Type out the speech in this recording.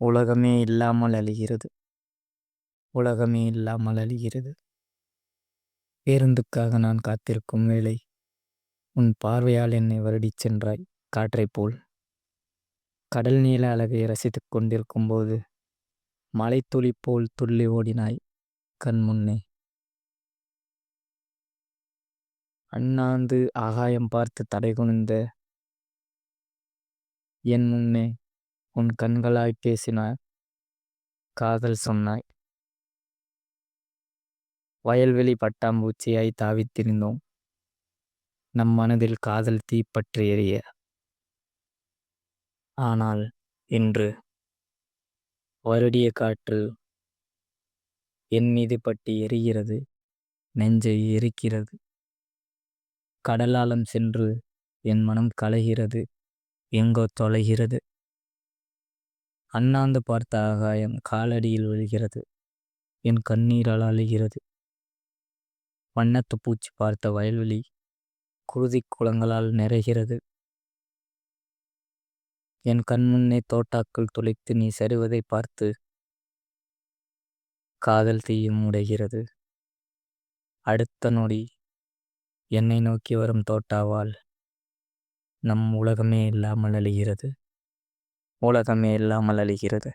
உலகமே இல்லாமல் அழிகிறது. உலகமே இல்லாமல் அழிகிறது. பேருந்துக்காக நான் காத்திருக்கும் வேளை உன் பார்வையால் என்னை வருடிச் சென்றாய். காற்றைப் போல். கடல் நீள அழகை ரசித்துக் கொண்டிருக்கும் போது மலைத்துளி போல் துள்ளி ஓடினாய் கண் முன்னே. அண்ணாந்து ஆகாயம் பார்த்து தடை குனிந்த என் முன்னே உன் கண்களாய் பேசினாய் காதல் சொன்னாய். வயல்வெளி பட்டாம்பூச்சியாய் தாவித்திருந்தோம். நம் மனதில் காதல் தீப்பற்றி எரிய. ஆனால் இன்று வருடிய காற்று என் மீது பட்டி எரிகிறது நெஞ்சை எரிக்கிறது. கடலாலம் சென்று என் மனம் கலைகிறது எங்கோ தொலைகிறது. அண்ணாந்து பார்த்த ஆகாயம் காலடியில் விழுகிறது. என் கண்ணீரால் அழுகிறது. வண்ணத்து பூச்சி பார்த்த வயல்வெளி குருதி குளங்களால் நிறைகிறது. என் கண்முன்னே தோட்டாக்கள் துளைத்து நீ சரிவதை பார்த்து காதல் தீயும் உடைகிறது. அடுத்த நொடி என்னை நோக்கி வரும் தோட்டாவால் நம் உலகமே இல்லாமல் அழிகிறது. உலகமே இல்லாமல் அழிகிறது.